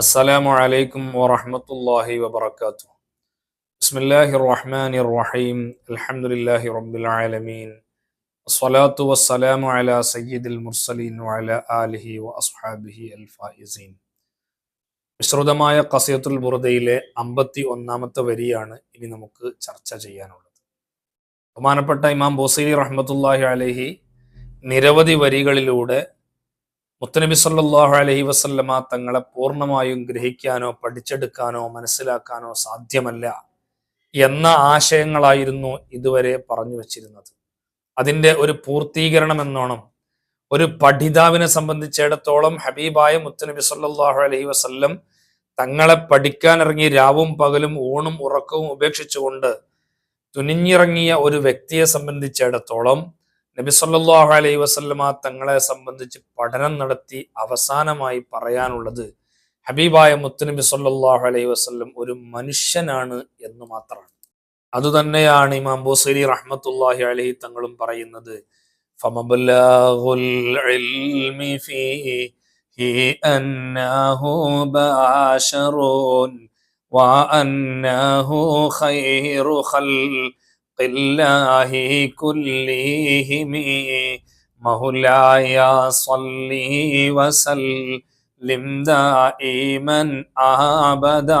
അസ്സലാമു അലൈക്കും വറഹമത്തല്ലാഹി വബർക്കാത്തു ബിസ്മില്ലാഹി റഹ്മാനി റഹീം അൽഹംദുലില്ലാഹി റബ്ബിൽ ആലമീൻ. വസ്സലാത്തു വസ്സലാമു അലാ സയ്യിദിൽ മുർസലീൻ വഅല ആലിഹി വഅസ്ഹാബിഹി അൽ ഫായിസീൻ. വിശ്രുതമായ കസിയത്തുൽ ബുറുദയിലെ അമ്പത്തി ഒന്നാമത്തെ വരിയാണ് ഇനി നമുക്ക് ചർച്ച ചെയ്യാനുള്ളത്. ബഹുമാനപ്പെട്ട ഇമാം ബോസൈലി റഹ്മത്തല്ലാഹി അലഹി നിരവധി വരികളിലൂടെ മുത്തനബി സല്ലാഹു അലഹി വസല്ലമ തങ്ങളെ പൂർണമായും ഗ്രഹിക്കാനോ പഠിച്ചെടുക്കാനോ മനസ്സിലാക്കാനോ സാധ്യമല്ല എന്ന ആശയങ്ങളായിരുന്നു ഇതുവരെ പറഞ്ഞു വച്ചിരുന്നത്. അതിന്റെ ഒരു പൂർത്തീകരണം എന്നോണം ഒരു പഠിതാവിനെ സംബന്ധിച്ചിടത്തോളം ഹബീബായ മുത്തനബി സല്ലാഹു അലഹി വസല്ലം തങ്ങളെ പഠിക്കാൻ ഇറങ്ങി രാവും പകലും ഊണും ഉറക്കവും ഉപേക്ഷിച്ചുകൊണ്ട് തുനിഞ്ഞിറങ്ങിയ ഒരു വ്യക്തിയെ സംബന്ധിച്ചിടത്തോളം നബി സല്ലല്ലാഹു അലൈഹി വസല്ലമ തങ്ങളെ സംബന്ധിച്ച് പഠനം നടത്തി അവസാനമായി പറയാനുള്ളത് ഹബീബായ മുത്തുനബി സല്ലല്ലാഹു അലൈഹി വസല്ലം ഒരു മനുഷ്യനാണ് എന്ന് മാത്രമാണ്. അതുതന്നെയാണ് ഇമാം ബോസരി റഹ്മത്തുല്ലാഹി അലൈഹി തങ്ങളും പറയുന്നത് ഫമബലാഗുൽ ഇൽമി ഫീഹി അന്നഹു ബാശറുൻ വഅന്നഹു ഖൈറു ഖൽ الله كلهم مولاي صل وسلم دائما ابدا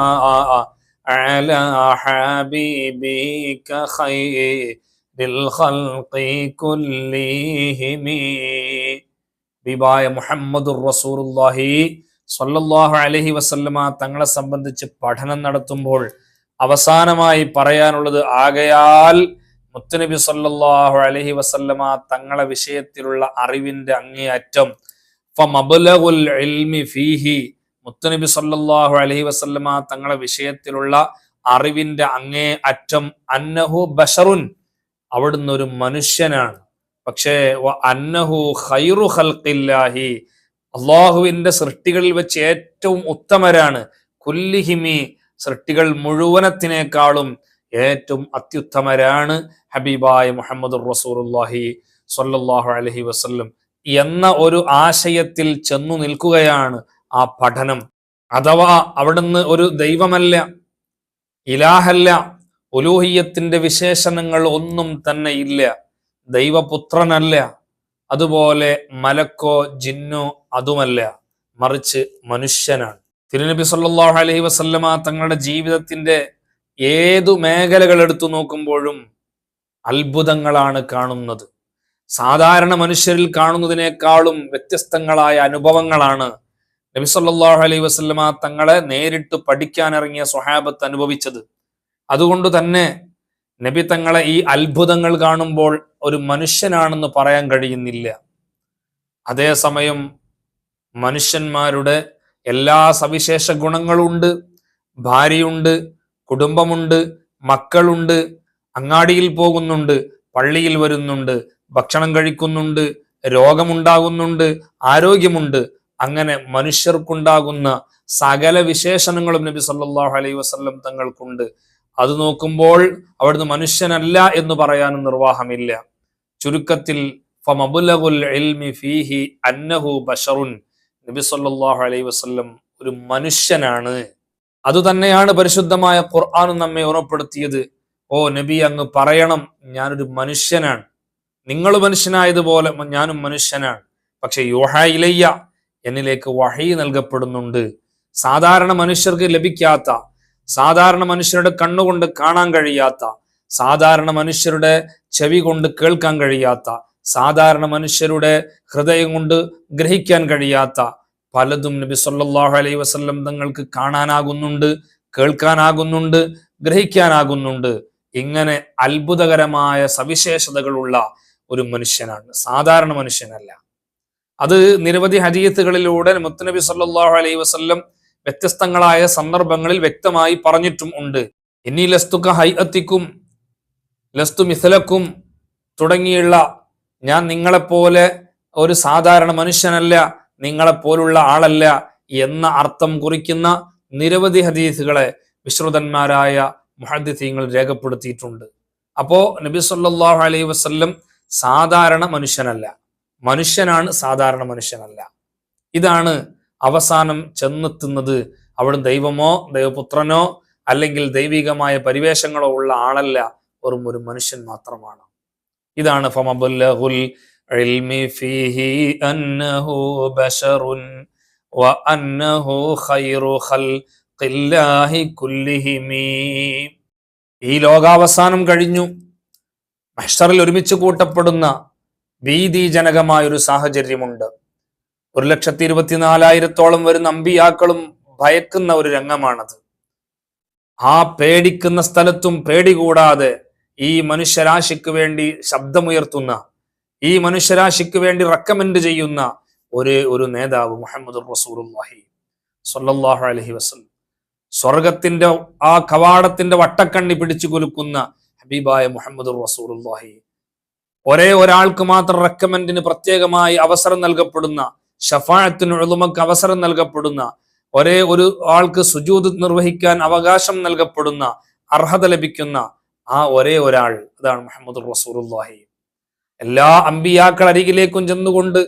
على حبيبك خير الخلق كلهم ബിബായ മുഹമ്മദുർ റസൂറുല്ലാഹി സ്വല്ലല്ലാഹു അലൈഹി വസല്ലമ തങ്ങളെ സംബന്ധിച്ച് പഠനം നടത്തുമ്പോൾ അവസാനമായി പറയാനുള്ളത് ആകയാൽ മുത്തുനബി സല്ലാഹു അലഹി വസല്ലമ തങ്ങളെ വിഷയത്തിലുള്ള അറിവിന്റെ അങ്ങേയറ്റം. ഫീഹി മുത്തുനബി സല്ലാഹു അലഹി വസല്ലമ തങ്ങളെ വിഷയത്തിലുള്ള അറിവിന്റെ അങ്ങേ അറ്റം അന്നഹു ബഷറുൻ അവിടുന്ന് ഒരു മനുഷ്യനാണ്. പക്ഷേ അന്നഹു ഖൈറു ഖൽഖില്ലാഹി അള്ളാഹുവിന്റെ സൃഷ്ടികളിൽ വെച്ച് ഏറ്റവും ഉത്തമരാണ്. കുല്ലിഹിമി സൃഷ്ടികൾ മുഴുവനത്തിനേക്കാളും ഏറ്റവും അത്യുത്തമരാണ് ഹബീബായ മുഹമ്മദ് റസൂറുല്ലാഹി സൊല്ലാഹു അലഹി വസ്ല്ലം എന്ന ഒരു ആശയത്തിൽ ചെന്നു നിൽക്കുകയാണ് ആ പഠനം. അഥവാ അവിടുന്ന് ഒരു ദൈവമല്ല ഇലാഹല്ല ഉലൂഹിയത്തിന്റെ വിശേഷണങ്ങൾ ഒന്നും തന്നെ ഇല്ല. ദൈവപുത്രനല്ല അതുപോലെ മലക്കോ ജിന്നോ അതുമല്ല മറിച്ച് മനുഷ്യനാണ്. തിരുനബി സല്ലാഹു അലഹി വസല്ലമ തങ്ങളുടെ ജീവിതത്തിന്റെ ഏതു മേഖലകൾ എടുത്തു നോക്കുമ്പോഴും അത്ഭുതങ്ങളാണ് കാണുന്നത്. സാധാരണ മനുഷ്യരിൽ കാണുന്നതിനേക്കാളും വ്യത്യസ്തങ്ങളായ അനുഭവങ്ങളാണ് നബി സല്ലാഹു അലൈഹി വസല്ലമ തങ്ങളെ നേരിട്ട് പഠിക്കാനിറങ്ങിയ സ്വഹാബത്ത് അനുഭവിച്ചത്. അതുകൊണ്ട് തന്നെ നബി തങ്ങളെ ഈ അത്ഭുതങ്ങൾ കാണുമ്പോൾ ഒരു മനുഷ്യനാണെന്ന് പറയാൻ കഴിയുന്നില്ല. അതേസമയം മനുഷ്യന്മാരുടെ എല്ലാ സവിശേഷ ഗുണങ്ങളുണ്ട്. ഭാര്യയുണ്ട് കുടുംബമുണ്ട് മക്കളുണ്ട് അങ്ങാടിയിൽ പോകുന്നുണ്ട് പള്ളിയിൽ വരുന്നുണ്ട് ഭക്ഷണം കഴിക്കുന്നുണ്ട് രോഗമുണ്ടാകുന്നുണ്ട് ആരോഗ്യമുണ്ട്. അങ്ങനെ മനുഷ്യർക്കുണ്ടാകുന്ന സകല വിശേഷണങ്ങളും നബി സല്ലാഹു അലൈഹി വസ്ലം തങ്ങൾക്കുണ്ട്. അത് നോക്കുമ്പോൾ അവിടുന്ന് മനുഷ്യനല്ല എന്ന് പറയാനും നിർവാഹമില്ല. ചുരുക്കത്തിൽ ഫമബുലഗുൽ ഫീഹി അന്നഹു ബഷറുൻ നബി സല്ലാഹു അലൈഹി വസ്ല്ലം ഒരു മനുഷ്യനാണ്. അതുതന്നെയാണ് പരിശുദ്ധമായ ഖുർആൻ നമ്മെ ഓർമ്മപ്പെടുത്തിയത്. ഓ നബി അങ്ങ് പറയണം ഞാനൊരു മനുഷ്യനാണ്. നിങ്ങൾ മനുഷ്യനായതുപോലെ ഞാനും മനുഷ്യനാണ്. പക്ഷെ യോഹയിലയ്യ എന്നിലേക്ക് വഹി നൽകപ്പെടുന്നുണ്ട്. സാധാരണ മനുഷ്യർക്ക് ലഭിക്കാത്ത സാധാരണ മനുഷ്യരുടെ കണ്ണുകൊണ്ട് കാണാൻ കഴിയാത്ത സാധാരണ മനുഷ്യരുടെ ചെവി കൊണ്ട് കേൾക്കാൻ കഴിയാത്ത സാധാരണ മനുഷ്യരുടെ ഹൃദയം കൊണ്ട് ഗ്രഹിക്കാൻ കഴിയാത്ത പലതും നബി സല്ലാഹു അലൈഹി വസ്ല്ലം തങ്ങൾക്ക് കാണാനാകുന്നുണ്ട് കേൾക്കാനാകുന്നുണ്ട് ഗ്രഹിക്കാനാകുന്നുണ്ട്. ഇങ്ങനെ അത്ഭുതകരമായ സവിശേഷതകളുള്ള ഒരു മനുഷ്യനാണ്. സാധാരണ മനുഷ്യനല്ല. അത് നിരവധി ഹരീയത്തുകളിലൂടെ മുത്തനബി സല്ലാഹു അലൈഹി വസ്ല്ലം വ്യത്യസ്തങ്ങളായ സന്ദർഭങ്ങളിൽ വ്യക്തമായി പറഞ്ഞിട്ടും ഉണ്ട്. ഇനി ലസ്തുക ഹൈ അത്തിക്കും ലസ്തു മിഥലക്കും തുടങ്ങിയുള്ള ഞാൻ നിങ്ങളെപ്പോലെ ഒരു സാധാരണ മനുഷ്യനല്ല നിങ്ങളെപ്പോലുള്ള ആളല്ല എന്ന അർത്ഥം കുറിക്കുന്ന നിരവധി ഹദീസുകളെ വിശ്രുതന്മാരായ മുഹദ്ദീങ്ങൾ രേഖപ്പെടുത്തിയിട്ടുണ്ട്. അപ്പോ നബി സല്ലാഹു അലൈഹി വസ്ല്ലം സാധാരണ മനുഷ്യനല്ല. മനുഷ്യനാണ് സാധാരണ മനുഷ്യനല്ല. ഇതാണ് അവസാനം ചെന്നെത്തുന്നത്. അവിടെ ദൈവമോ ദൈവപുത്രനോ അല്ലെങ്കിൽ ദൈവികമായ പരിവേഷങ്ങളോ ഉള്ള ആളല്ല വെറും ഒരു മനുഷ്യൻ മാത്രമാണ്. ഇതാണ് ഫീഹി അന്നഹു ബശറുൻ വഅന്നഹു ഖൈറു ഖൽഖില്ലാഹി കുല്ലിഹിമീ. ഈ ലോകാവസാനം കഴിഞ്ഞു. മഹ്ഷറിൽ ഒരുമിച്ച് കൂട്ടപ്പെടുന്ന ഭീതിജനകമായൊരു സാഹചര്യമുണ്ട്. ഒരു ലക്ഷത്തി ഇരുപത്തിനാലായിരത്തോളം വരുന്ന അമ്പിയാക്കളും ഭയക്കുന്ന ഒരു രംഗമാണത്. ആ പേടിക്കുന്ന സ്ഥലത്തും പേടി കൂടാതെ ഈ മനുഷ്യരാശിക്ക് വേണ്ടി ശബ്ദമുയർത്തുന്ന ഈ മനുഷ്യരാശിക്ക് വേണ്ടി റെക്കമെൻഡ് ചെയ്യുന്ന ഒരു ഒരു നേതാവ് മുഹമ്മദ് റസൂലുള്ളാഹി സ്വല്ലല്ലാഹു അലൈഹി വസല്ലം. സ്വർഗത്തിന്റെ ആ കവാടത്തിന്റെ വട്ടക്കണ്ണി പിടിച്ചു കുലുക്കുന്ന ഹബീബായ മുഹമ്മദ് റസൂലുള്ളാഹി. ഒരേ ഒരാൾക്ക് മാത്രം റെക്കമെൻഡിന് പ്രത്യേകമായി അവസരം നൽകപ്പെടുന്ന ഷഫായത്തിന് എളുമക്ക് അവസരം നൽകപ്പെടുന്ന ഒരേ ഒരു ആൾക്ക് സുജൂത് നിർവഹിക്കാൻ അവകാശം നൽകപ്പെടുന്ന അർഹത ലഭിക്കുന്ന ആ ഒരേ ഒരാൾ അതാണ് മുഹമ്മദ് റസൂറുല്ലാഹി എല്ലാ അമ്പിയാക്കൾ അരികിലേക്കും ചെന്നുകൊണ്ട്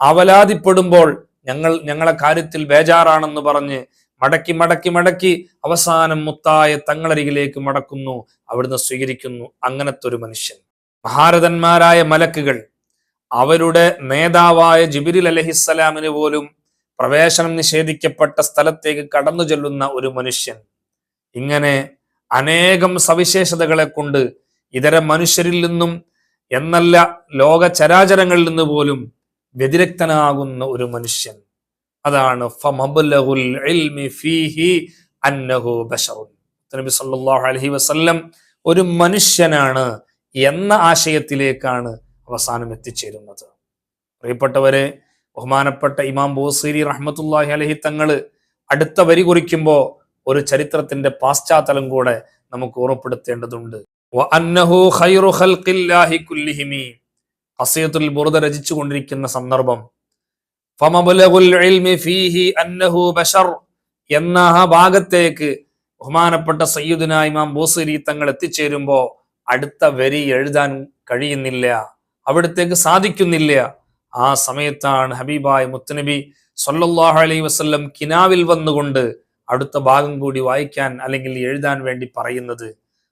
അവലാതിപ്പെടുമ്പോൾ ഞങ്ങൾ ഞങ്ങളെ കാര്യത്തിൽ ബേജാറാണെന്ന് പറഞ്ഞ് മടക്കി മടക്കി മടക്കി അവസാനം മുത്തായ തങ്ങളരികിലേക്ക് മടക്കുന്നു അവിടുന്ന് സ്വീകരിക്കുന്നു. അങ്ങനത്തെ ഒരു മനുഷ്യൻ. മഹാരഥന്മാരായ മലക്കുകൾ അവരുടെ നേതാവായ ജിബിരിൽ അലഹിസ്സലാമിന് പോലും പ്രവേശനം നിഷേധിക്കപ്പെട്ട സ്ഥലത്തേക്ക് കടന്നു ചെല്ലുന്ന ഒരു മനുഷ്യൻ. ഇങ്ങനെ അനേകം സവിശേഷതകളെ കൊണ്ട് ഇതര മനുഷ്യരിൽ നിന്നും എന്നല്ല ലോക ചരാചരങ്ങളിൽ നിന്ന് പോലും വ്യതിരക്തനാകുന്ന ഒരു മനുഷ്യൻ. അതാണ് നബി സല്ലല്ലാഹു അലൈഹി വസല്ലം ഒരു മനുഷ്യനാണ് എന്ന ആശയത്തിലേക്കാണ് അവസാനം എത്തിച്ചേരുന്നത്. പ്രിയപ്പെട്ടവരെ ബഹുമാനപ്പെട്ട ഇമാം ബോസീരി റഹ്മത്തുല്ലാഹി അലഹി തങ്ങൾ അടുത്ത വരി കുറിക്കുമ്പോൾ ഒരു ചരിത്രത്തിന്റെ പാശ്ചാത്തലം കൂടെ നമുക്ക് ഓർമ്മപ്പെടുത്തേണ്ടതുണ്ട്. അസിയത്തുൽ ബുർദ രചിച്ചു കൊണ്ടിരിക്കുന്ന സന്ദർഭം. എന്ന ആ ഭാഗത്തേക്ക് ബഹുമാനപ്പെട്ട സയ്യിദുന ഇമാം ബോസരി തങ്ങൾ എത്തിച്ചേരുമ്പോ അടുത്ത വരി എഴുതാൻ കഴിയുന്നില്ല അവിടത്തേക്ക് സാധിക്കുന്നില്ല. ആ സമയത്താണ് ഹബീബായ് മുത്തനബി സല്ലല്ലാഹു അലൈഹി വസല്ലം കിനാവിൽ വന്നുകൊണ്ട് അടുത്ത ഭാഗം കൂടി വായിക്കാൻ അല്ലെങ്കിൽ എഴുതാൻ വേണ്ടി പറയുന്നത്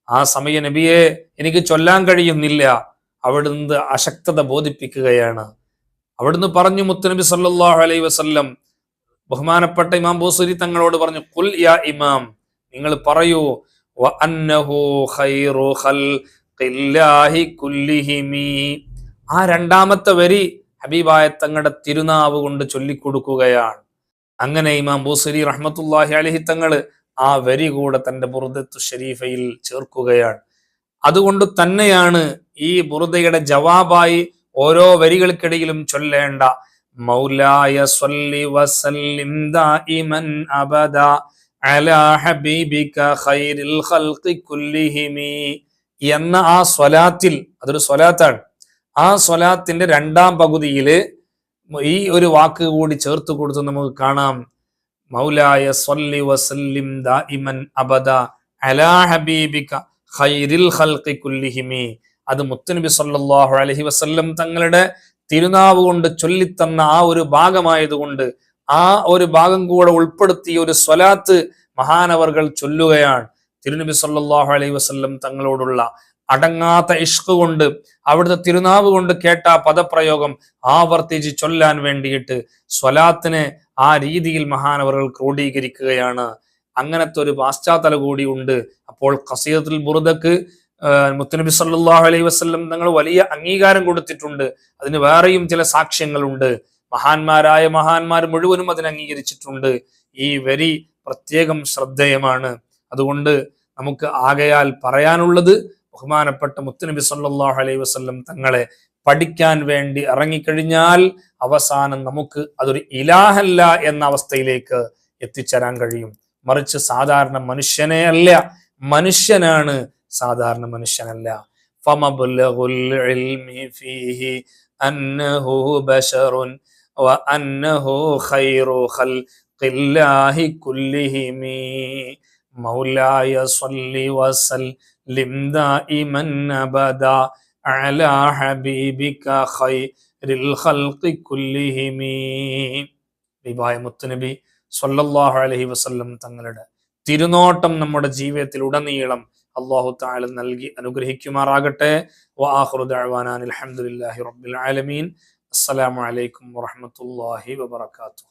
ആ സമയ നബിയെ എനിക്ക് ചൊല്ലാൻ കഴിയുന്നില്ല. അവിടുന്ന് അശക്തത ബോധിപ്പിക്കുകയാണ്. അവിടുന്ന് പറഞ്ഞു മുത്തനബി സല്ലാഹു അലൈ വസല്ലം ബഹുമാനപ്പെട്ട ഇമാം ബോസുരി തങ്ങളോട് പറഞ്ഞു കുൽ യാ ഇമാം നിങ്ങൾ പറയൂ ആ രണ്ടാമത്തെ വരി ഹബീബായ തങ്ങളുടെ തിരുനാവ് കൊണ്ട് ചൊല്ലിക്കൊടുക്കുകയാണ്. അങ്ങനെ ഇമാം ബൂസരി റഹ്മത്തുല്ലാഹി അലഹി തങ്ങൾ ആ വരി കൂടെ തന്റെ ബുറുദത്തു ഷരീഫയിൽ ചേർക്കുകയാണ്. അതുകൊണ്ട് തന്നെയാണ് ഈ ബുറുദയുടെ ജവാബായി ഓരോ വരികൾക്കിടയിലും ചൊല്ലേണ്ട മൗലായ സ്വല്ലി വസല്ലിം ദായിമൻ അബദ അലാ ഹബീബിക ഖൈറിൽ ഖൽഖി കുല്ലിഹിമി എന്ന ആ സ്വലാത്തിൽ അതൊരു സ്വലാത്താണ് ആ സ്വലാത്തിന്റെ രണ്ടാം പകുതിയിൽ ഈ ഒരു വാക്ക് കൂടി ചേർത്ത് കൊടുത്ത് നമുക്ക് കാണാം. മൗലായ സ്വല്ലി വസല്ലിം ദാഇമൻ അബദ അലാ ഹബീബിക ഖൈറിൽ ഖൽഖി കുല്ലിഹിമി. അത് മുത്തുനബി സല്ലല്ലാഹു അലൈഹി വസല്ലം തങ്ങളുടെ തിരുനാവ് കൊണ്ട് ചൊല്ലിത്തന്ന ആ ഒരു ഭാഗമായതുകൊണ്ട് ആ ഒരു ഭാഗം കൂടെ ഉൾപ്പെടുത്തിയ ഒരു സ്വലാത്ത് മഹാനവർകൾ ചൊല്ലുകയാണ്. തിരുനബി സല്ലല്ലാഹു അലൈഹി വസല്ലം തങ്ങളോടുള്ള അടങ്ങാത്ത ഇഷ്ക് കൊണ്ട് അവിടുത്തെ തിരുനാവ് കൊണ്ട് കേട്ട പദപ്രയോഗം ആവർത്തിച്ച് ചൊല്ലാൻ വേണ്ടിയിട്ട് സ്വലാത്തിനെ ആ രീതിയിൽ മഹാനവറുകൾ ക്രോഡീകരിക്കുകയാണ്. അങ്ങനത്തെ ഒരു പാശ്ചാത്തല കൂടി ഉണ്ട്. അപ്പോൾ ഖസീദത്തുൽ ബുറുദക്ക് മുത്തനബി സല്ലാഹു അലൈഹി വസ്ലം തങ്ങൾ വലിയ അംഗീകാരം കൊടുത്തിട്ടുണ്ട്. അതിന് വേറെയും ചില സാക്ഷ്യങ്ങളുണ്ട്. മഹാന്മാരായ മഹാന്മാർ മുഴുവനും അതിനെ അംഗീകരിച്ചിട്ടുണ്ട്. ഈ വരി പ്രത്യേകം ശ്രദ്ധേയമാണ്. അതുകൊണ്ട് നമുക്ക് ആകയാൽ പറയാനുള്ളത് ബഹുമാനപ്പെട്ട മുത്തുനബി സല്ലല്ലാഹു അലൈഹി വസല്ലം തങ്ങളെ പഠിക്കാൻ വേണ്ടി ഇറങ്ങിക്കഴിഞ്ഞാൽ അവസാനം നമുക്ക് അതൊരു ഇലാഹല്ല എന്ന അവസ്ഥയിലേക്ക് എത്തിച്ചേരാൻ കഴിയും. മറിച്ച് സാധാരണ മനുഷ്യനെ അല്ല മനുഷ്യനാണ് സാധാരണ മനുഷ്യനല്ല. മൗലായ സ്വല്ലി വസല്ലിം على حبيبك خير الخلق كلهم റിബായ മുത്തുനബി സ്വല്ലല്ലാഹു അലൈഹി വസല്ലം തങ്ങളുടെ തിരുനോട്ടം നമ്മുടെ ജീവിതത്തിൽ ഉടനീളം അള്ളാഹു താല നൽകി അനുഗ്രഹിക്കുമാറാകട്ടെ. വആഖിറു അലഹമുല്ലാഹി റബ്ബിൽ ആലമീൻ. അസ്സലാമു അലൈക്കും വറഹ്മത്തുള്ളാഹി വബറകാതുഹു.